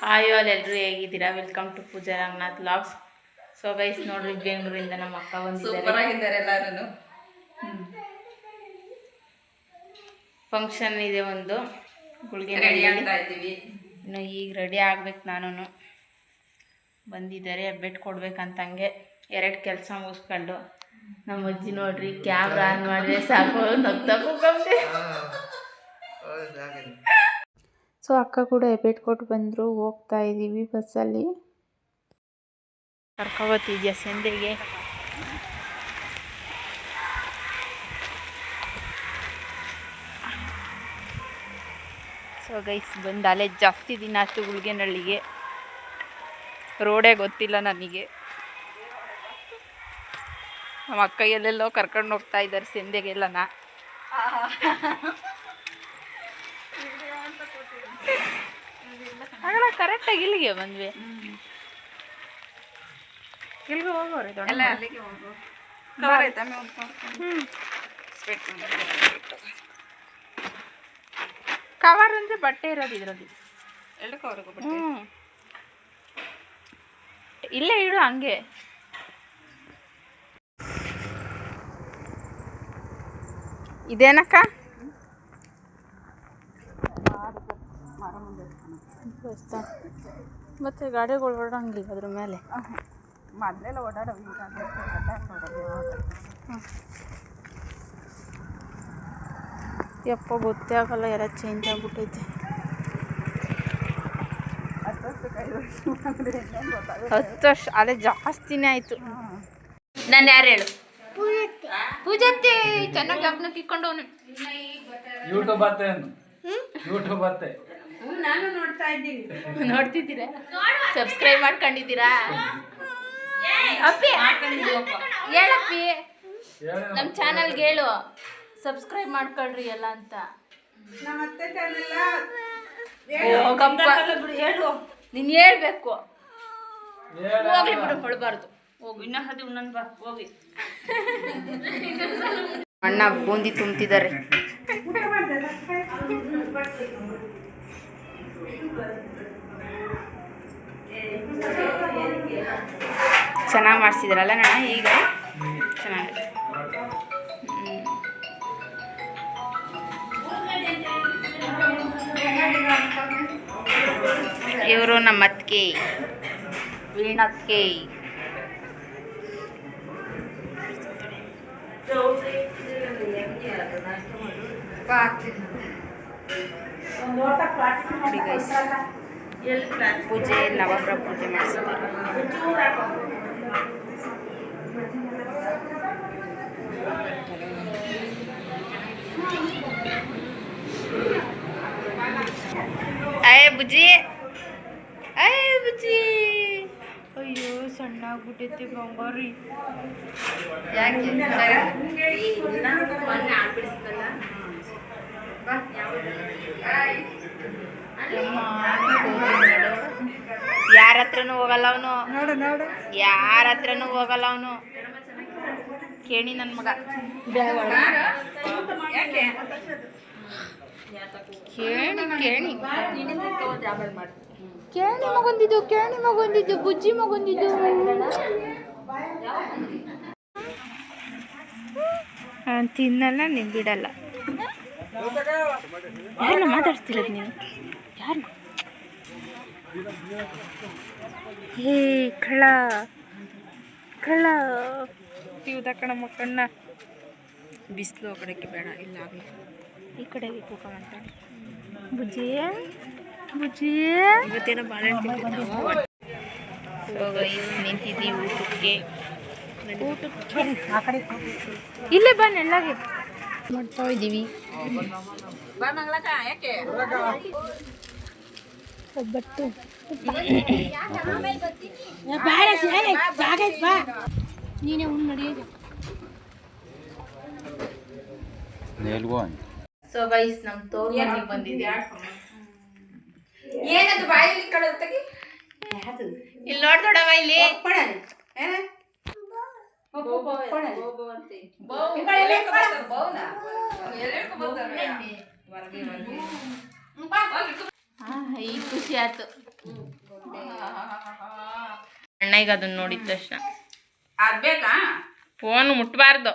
Hi all ಎಲ್ಲರೂ ಹೇಗಿದ್ದೀರಾ? Welcome to Pooja Ranganath logs so guys ನೋಡ್ರಿ ಬೆಂಗಳೂರಿಂದ ನಮ್ಮ ಅಕ್ಕ ಸೂಪರ್ ಬಂದಿದ್ದಾರೆ ಆಗಿದ್ದಾರೆ ಎಲ್ಲಾರು ಫಂಕ್ಷನ್ ಇದೆ ಒಂದು. ಗುಳಿಗೆ ರೆಡಿ ಆಗ್ತಾ ಇದ್ದೀವಿ. ಇನ್ನು ಈಗ ರೆಡಿ ಆಗ್ಬೇಕು ನಾನು ಬಂದಿದ್ದಾರೆ ಹೆಬ್ಬೆಟ್ ಕೊಡ್ಬೇಕಂತಂಗೆ ಎರಡು ಕೆಲಸ ಮುಗಿಸ್ಕೊಂಡು. ನಮ್ಮ ಅಜ್ಜಿ ನೋಡ್ರಿ ಕ್ಯಾಮ್ರಾ ಆನ್ ಮಾಡಿದ್ರೆ ಸಾಕು ನಗ್ತಾ ಕೂತ್ಕೊಂಡ್ಬಿಟ್ಟೆ. ಸೊ ಅಕ್ಕ ಕೂಡ ಎಪೇಟ್ ಕೊಟ್ಟು ಬಂದರು. ಹೋಗ್ತಾ ಇದ್ದೀವಿ ಬಸ್ಸಲ್ಲಿ. ಕರ್ಕೊಬತ್ತಿದ್ಯಾ ಸಂದೆಗೆ ಸೊ ಗೈಸ್ ಬಂದು ಅಲ್ಲೇ ಜಾಸ್ತಿ ದಿನ ಆಯಿತು ಗುಳ್ಗೆನಳ್ಳಿಗೆ. ರೋಡೇ ಗೊತ್ತಿಲ್ಲ ನನಗೆ. ನಮ್ಮ ಅಕ್ಕ ಎಲ್ಲೆಲ್ಲೋ ಕರ್ಕೊಂಡು ಹೋಗ್ತಾ ಇದ್ದಾರೆ ಸಂದೆಗೆಲ್ಲನ ಆಗಲ್ಲ ಕರೆಕ್ಟಾಗಿ ಇಲ್ಲಿಗೆ ಬಂದ್ವಿ. ಇಲ್ಲಿಗೆ ಹೋಗೋರೆ ದೊಡ್ಡ ಎಲ್ಲ ಅಲ್ಲಿಗೆ ಹೋಗು ಕವರ್ ಅಂದ್ರೆ ಕವರ್ ಬಟ್ಟೆ ಇರೋದು ಇದರಲ್ಲಿ. ಎರಡು ಕವರ್ ಹೋಗ್ಬಿಟ್ಟು ಹ್ಞೂ ಇಲ್ಲೇ ಇಡು ಹಂಗೆ. ಇದೇನಕ್ಕ? ದೋಸ್ತ. ಮತ್ತೆ ಗಾಡಿಗಳು ಓಡಾಡಂಗಿಲ್ಲ ಅದ್ರ ಮೇಲೆ? ಮೊದಲೆಲ್ಲ ಓಡಾಡೋ ಈಗ ಯಪ್ಪ ಗೊತ್ತೇ ಆಗಲ್ಲ ಎಲ್ಲ ಚೇಂಜ್ ಆಗ್ಬಿಟ್ಟೈತೆ. ಹತ್ತು ವರ್ಷ ಅದೇ ಜಾಸ್ತಿನೇ ಆಯಿತು. ನಾನು ಯಾರು ಹೇಳು? ಪೂಜತ್ತಿ ಚೆನ್ನಾಗಿ ಗಮನಕ್ಕೆ ಅವನು ಯೂಟ್ಯೂಬ್ ಅತ್ತೆ ಯೂಟ್ಯೂಬ್ ಅತ್ತೆ. ನಾನು ನೋಡ್ತಾ ಇದ್ದೀನಿ. ನೋಡ್ತಿದ್ದೀರಾ? ಸಬ್ಸ್ಕ್ರೈಬ್ ಮಾಡ್ಕೊಂಡಿದ್ದೀರಾ? ಅಪ್ಪಿ ಹೇಳಪ್ಪಿ. ನಮ್ಮ ಚಾನಲ್ಗೆ ಹೇಳು. ಸಬ್ಸ್ಕ್ರೈಬ್ ಮಾಡ್ಕೊಳ್ರಿ ಎಲ್ಲ ಅಂತ. ನಮ್ಮ ಅತ್ತೆ ಚಾನೆಲ್ಲ ಹೇಳು. ನೀನು ಹೇಳ್ಬೇಕು. ಹೋಗ್ಲಿ ಬಿಡು ಹೊಳಬಾರ್ದು. ಹೋಗು. ಇನ್ನ ಹದಿ ಉಣ್ಣನ್ ಬಾ ಹೋಗಿ. ಅಣ್ಣ ಬೂಂದಿ ತುಂಬ್ತಿದ್ದಾರೆ. ಚೆನ್ನಾಗಿ ಮಾಡಿಸಿದ್ರಲ್ಲ ನಾನು ಈಗ? ಚೆನ್ನಾಗಿದೆ. ಇವರು ನಮ್ಮ ಅತ್ತಿಗೆ. ವೀಣಕ್ಕೆ ಪೂಜೆ ನವಗ್ರಹ ಪೂಜೆ ಮಾಡಿಸಿದ್ದಾರೆ ಅಯ್ಯ ಬುಜ್ಜಿ. ಅಯ್ಯ ಬುಜ್ಜಿ. ಅಯ್ಯೋ ಸಣ್ಣ ಆಗ್ಬಿಟ್ಟೈತಿ ಬಂಗಾರಿ. ಯಾಕೆ? ಯಾರ ಹತ್ರನೂ ಹೋಗಲ್ಲ ಅವನು. ಯಾರ ಹತ್ರನೂ ಹೋಗಲ್ಲ ಅವನು. ಕೇಳಿ ನನ್ನ ಮಗ. ಕೇಳಿ ಕೇಳಿ. ಕೇಳಿ ಮಗೊಂದಿದ್ದು ಕೇಳಿ ಮಗೊಂದಿದ್ದು ಬುಜ್ಜಿ ಮಗೊಂದಿದ್ದು. ತಿನ್ನಲ್ಲ ನೀನು ಬಿಡಲ್ಲ ಯಾರನ್ನ ಮಾತಾಡ್ತಿಲ್ಲ ನೀವು? ಯಾರು ಹೇ ಕಳ ಕಳ್ಳ. ಇವ್ದ ಕಣ ಮಕ್ಕಣ್ಣ ಬಿಸಿಲು ಒಬ್ಬಡಕ್ಕೆ ಬೇಡ ಇಲ್ಲ ಆಗಲಿ. ಈ ಕಡೆಗೆ ಕೂಕೊಂತ ಬುಜ್ಜಿ ಬುಜ್ಜಿ. ಇವತ್ತೇನೋ ಬಾಳೆಹಣ್ಣು ನಿಂತಿದ್ದೀವಿ ಊಟಕ್ಕೆ. ಊಟಕ್ಕೆ. ಇಲ್ಲೇ ಬನ್ನಿ ನೆಳ್ಳಾಗೆ ಮಾಡ್ತಾ ಇದ್ದೀವಿ ಬಾ ಮಂಗ್ಲಕ್ಕ ಯಾಕೆ ಒಬ್ಬಟ್ಟು ನೀನೇ ಉಣ್ಣು ನಡೆಯೋದು ಸೊ ಗೈಸ್ ನಮ್ಮ ತೋರ್ ಮನೆಗೆ ಬಂದಿದ್ದೆ. ಏನದು ಬಾಯಲ್ಲಿ ಕಡದ ತೆಗಿ ಇಲ್ಲಿ ನೋಡ್ ದೊಡ್ಡವ ಇಲ್ಲಿ ಆ, ಈಗ ಖುಷಿ ಆಯ್ತು. ಅಣ್ಣಗೆ ಅದನ್ನ ನೋಡಿದ ತಕ್ಷಣ. ಫೋನ್ ಮುಟ್ಬಾರ್ದು.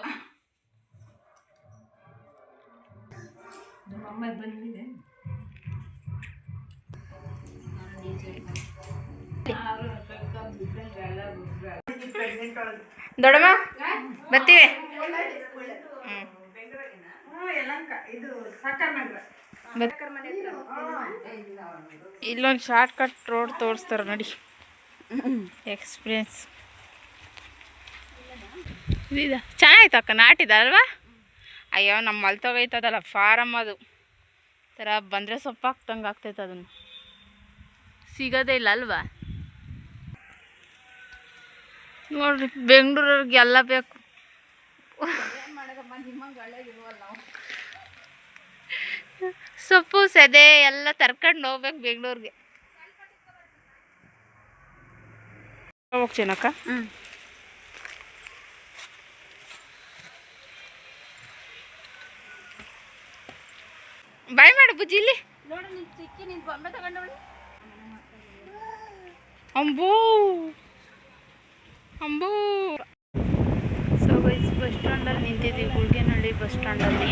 ದೊಡ್ಡಮ್ಮ, ಬರ್ತೀವಿ. ಇಲ್ಲೊಂದು ಶಾರ್ಟ್ ಕಟ್ ರೋಡ್ ತೋರಿಸ್ತಾರೆ ನೋಡಿ. ಎಕ್ಸ್ಪೀರಿಯನ್ಸ್ ಇದ ಚೆನ್ನಾಗಿತ್ತು ಅಕ್ಕ, ನಾಟಿದ ಅಲ್ವಾ? ಅಯ್ಯೋ ನಮ್ಮ ಮಲ್ತೋಗೈತದಲ್ಲ ಫಾರಮ್ ಅದು. ಥರ ಬಂದರೆ ಸೊಪ್ಪು ಹಾಕ್ದಂಗೆ ಆಗ್ತೈತೆ ಅದನ್ನು. ಸಿಗೋದೇ ಇಲ್ಲ ಅಲ್ವಾ? ನೋಡ್ರಿ ಬೆಂಗಳೂರಿಗೆ ಎಲ್ಲ ಬೇಕು. ಸೊಪ್ಪು ಸೆದೆ ಎಲ್ಲ ತರ್ಕೊಂಡು ಹೋಗ್ಬೇಕು ಬೆಂಗಳೂರಿಗೆ. ಹೋಗ್ತೀನಕ್ಕ? ಬಾಯ್ ಮಾಡು ಬುಜ್ಜಿ ಇಲ್ಲಿ. ನೋಡು ನಿನ್ ನಿನ್ ಬೊಂಬೆ ಅಂಬೂ. ಅಂಬೂ. ಸೊ ಗೈಸ್ ಬಸ್ ಸ್ಟ್ಯಾಂಡಲ್ಲಿ ನಿಂತಿದ್ದೀವಿ ಗುಳ್ಗೆನಹಳ್ಳಿ ಬಸ್ ಸ್ಟ್ಯಾಂಡಲ್ಲಿ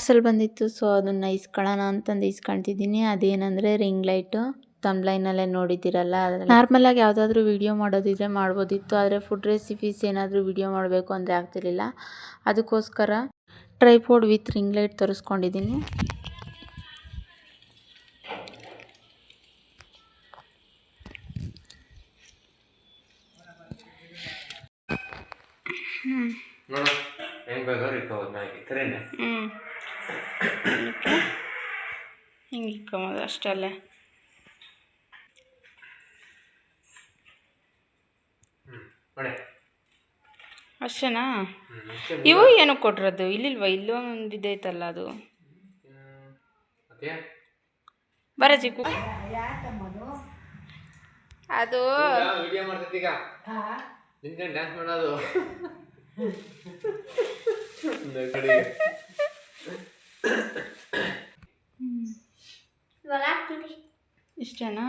ಪಾರ್ಸಲ್ ಬಂದಿತ್ತು ಸೊ ಅದನ್ನು ಇಸ್ಕೊಳ್ಳೋಣ ಅಂತಂದು ಇಸ್ಕೊಳ್ತಿದ್ದೀನಿ. ಅದೇನಂದರೆ ರಿಂಗ್ ಲೈಟು ತಮ್ಲೈನಲ್ಲೇ ನೋಡಿದ್ದೀರಲ್ಲ ನಾರ್ಮಲಾಗಿ ಯಾವುದಾದ್ರೂ ವಿಡಿಯೋ ಮಾಡೋದಿದ್ರೆ ಮಾಡ್ಬೋದಿತ್ತು ಆದರೆ ಫುಡ್ ರೆಸಿಪೀಸ್ ಏನಾದರೂ ವೀಡಿಯೋ ಮಾಡಬೇಕು ಅಂದರೆ ಆಗ್ತಿರಲಿಲ್ಲ. ಅದಕ್ಕೋಸ್ಕರ ಟ್ರೈಪೋಡ್ ವಿತ್ ರಿಂಗ್ ಲೈಟ್ ತರಿಸ್ಕೊಂಡಿದ್ದೀನಿ. ಹ್ಞೂ ಹೆಂಗೆ ಬೇಕಾದ್ರೆ ಇಟ್ಕೋಬೋದು ಮ್ಯಾಗೆ ಕರೆನೆ ಹ್ಞೂ ಹಿಂಗೆ ಇಕ್ಕೊಂಬೋದು ಅಷ್ಟಲ್ಲೇ ನೋಡಿ ಅಷ್ಟೇನಾ ಇವು ಏನು ಕೊಟ್ಟಿರೋದು ಇಲ್ಲಿಲ್ವ? ಇಲ್ಲೂ ಒಂದು ಇದೈತಲ್ಲ ಅದು ಬರ ಚಿಕ್ಕು. ಅದು ಡ್ಯಾನ್ಸ್ ಮಾಡೋದು. ಇಷ್ಟೇನಾ.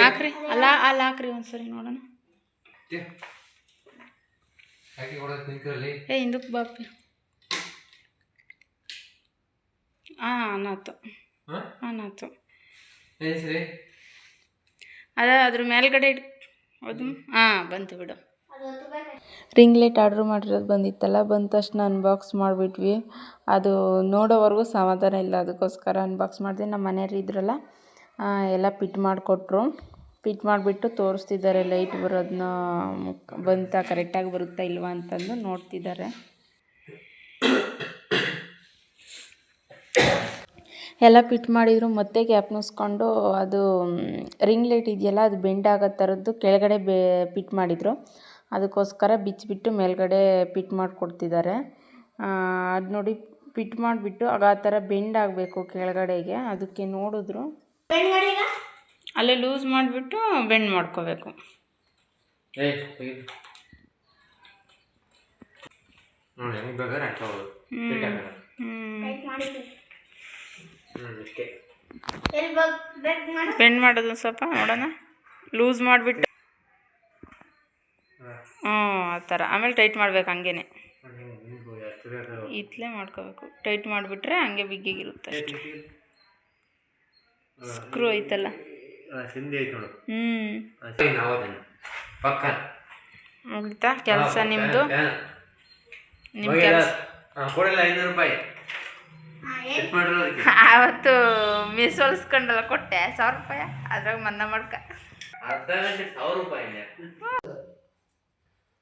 ಹಾಕ್ರಿ. ಅಲ್ಲ ಅಲ್ಲಿ ಹಾಕ್ರಿ ಒಂದ್ಸರಿ ನೋಡೋಣ. ಏ ಹಿಂದಕ್ಕೆ ಬಾಪಿ ಹಾಂ? ಹಾಂ ಅನ್ನಾತು ಅದ ಅದ್ರ ಮೇಲ್ಗಡೆ ಇಡ್ ಅದು ಹಾಂ ಬಂತು ಬಿಡು. ರಿಂಗ್ ಲೈಟ್ ಆರ್ಡ್ರ್ ಮಾಡಿರೋದು ಬಂದಿತ್ತಲ್ಲ, ಬಂದ ತಕ್ಷಣ ಅನ್ಬಾಕ್ಸ್ ಮಾಡಿಬಿಟ್ವಿ. ಅದು ನೋಡೋವರೆಗೂ ಸಮಾಧಾನ ಇಲ್ಲ, ಅದಕ್ಕೋಸ್ಕರ ಅನ್ಬಾಕ್ಸ್ ಮಾಡಿದೆ. ನಮ್ಮ ಮನೆಯವ್ರು ಇದ್ರಲ್ಲ ಎಲ್ಲ ಪಿಟ್ ಮಾಡಿಕೊಟ್ರು. ಪಿಟ್ ಮಾಡಿಬಿಟ್ಟು ತೋರಿಸ್ತಿದ್ದಾರೆ ಲೈಟ್ ಬರೋದನ್ನ ಬಂತಾ ಕರೆಕ್ಟಾಗಿ ಬರುತ್ತಾ ಇಲ್ವಾ ಅಂತಂದು ನೋಡ್ತಿದ್ದಾರೆ. ಎಲ್ಲ ಪಿಟ್ ಮಾಡಿದ್ರು, ಮತ್ತೆ ಗ್ಯಾಪ್ ಗ್ಯಾಪ್ನಿಸ್ಕೊಂಡು ಅದು ರಿಂಗ್ ಲೈಟ್ ಇದೆಯಲ್ಲ, ಅದು ಬೆಂಡ್ ಆಗೋ ಥರದ್ದು ಕೆಳಗಡೆ ಬೆ, ಪಿಟ್ ಮಾಡಿದರು. ಅದಕ್ಕೋಸ್ಕರ ಬಿಚ್ಚಿಬಿಟ್ಟು ಮೇಲ್ಗಡೆ ಪಿಟ್ ಮಾಡಿಕೊಡ್ತಿದ್ದಾರೆ. ಅದು ನೋಡಿ ಪಿಟ್ ಮಾಡಿಬಿಟ್ಟು ಆಗ ಆ ಥರ ಬೆಂಡ್ ಆಗಬೇಕು ಕೆಳಗಡೆಗೆ. ಅದಕ್ಕೆ ನೋಡಿದ್ರು. ಅಲ್ಲೇ ಲೂಸ್ ಮಾಡಿಬಿಟ್ಟು ಬೆಂಡ್ ಮಾಡ್ಕೋಬೇಕು. ಬೆಂಡ್ ಮಾಡೋದು ಸ್ವಲ್ಪ ನೋಡೋಣ. ಲೂಸ್ ಮಾಡಿಬಿಟ್ಟು ಹ್ಞೂ ಆ ಥರ. ಆಮೇಲೆ ಟೈಟ್ ಮಾಡ್ಬೇಕು ಹಂಗೇನೆ. ನಿಮ್ಗೆ ಎಷ್ಟು ಬೇಕು ಇತ್ಲೇ ಮಾಡ್ಕೋಬೇಕು. ಟೈಟ್ ಮಾಡಿಬಿಟ್ರೆ ಹಂಗೆ ಬಿಗ್ಗಿಗಿರುತ್ತೆ ಅಷ್ಟೆ. ಸ್ಕ್ರೂ ಐತಲ್ಲ. ಹಿಂದೆ ಐತೆ ನೋಡು. ಹ್ಞೂ ಮುಗಿತಾ? ಕೆಲಸ ನಿಮ್ಮದು ನಿಮ್ಮ ಕೆಲಸ? ಆವತ್ತು ಮಿಸ್ ಹೊಲ್ಸ್ಕೊಂಡಲ್ಲ ಕೊಟ್ಟೆ. ಸಾವಿರ ರೂಪಾಯಿ? ಅದ್ರಾಗ ಮನ್ನ ಮಾಡ್ಕ.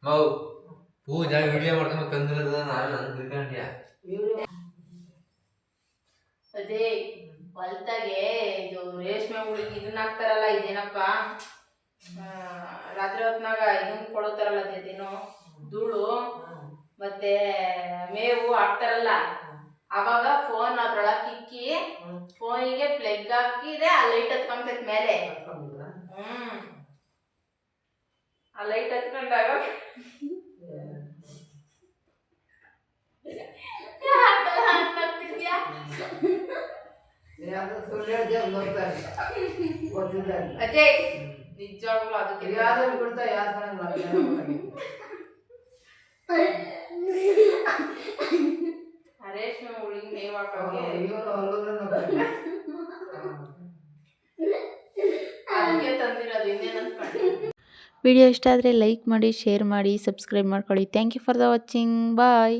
ಅರ್ಧ ಗಂಟೆ ಸಾವಿರ ರೂಪಾಯಿ ಮೌ ಪೂಜಾ ವಿಡಿಯೋ ಮಾಡ್ಕೊಂಡು ಕಂದಿರದ ನಾನು ನನ್ನ ತಿಳ್ಕೊಂಡ್ಯಾ? ಅದೇ ಹೊಲ್ತಾಗೆ ಇದು ರೇಷ್ಮೆ ಹುಡುಗಿ ಇದನ್ನ ಹಾಕ್ತಾರಲ್ಲ ಇದೇನಪ್ಪ? ಆ, ರಾತ್ರಿ ಹೊತ್ನಾಗ ಇದನ್ನ ಕೊಡೋತಾರಲ್ಲ ಅದೇನು ಧೂಳು ಮತ್ತೆ ಮೇವು ಹಾಕ್ತಾರಲ್ಲ. ಅವಾಗ ಫೋನ್ ಅದ್ರೊಳಗೆ ಇಕ್ಕಿ ಫೋನಿಗೆ ಪ್ಲಗ್ ಹಾಕಿದ್ರೆ ಆ ಲೈಟ್ ಹತ್ಕೊಂತೈತ್ ಮೇಲೆ. ಹ್ಮ್. ಆ ಲೈಟ್ ಹತ್ಕೊಂಡಾಗ? ಅಜಯ್ ನಿಜವಾಗ್ಲೂ ಅದಕ್ಕೆ ಆ ರೇಷ್ಮೆ ಹುಳಿಗೆ ಮೇವ್ ಹಾಕೋಗೆ ಅದಕ್ಕೆ ತಂದಿರೋದು ಇನ್ನೇನು ಅನ್ಕೊಂಡೆ? ವಿಡಿಯೋ ಇಷ್ಟ ಆದರೆ ಲೈಕ್ ಮಾಡಿ ಶೇರ್ ಮಾಡಿ ಸಬ್ಸ್ಕ್ರೈಬ್ ಮಾಡ್ಕೊಳ್ಳಿ. Thank you for the watching bye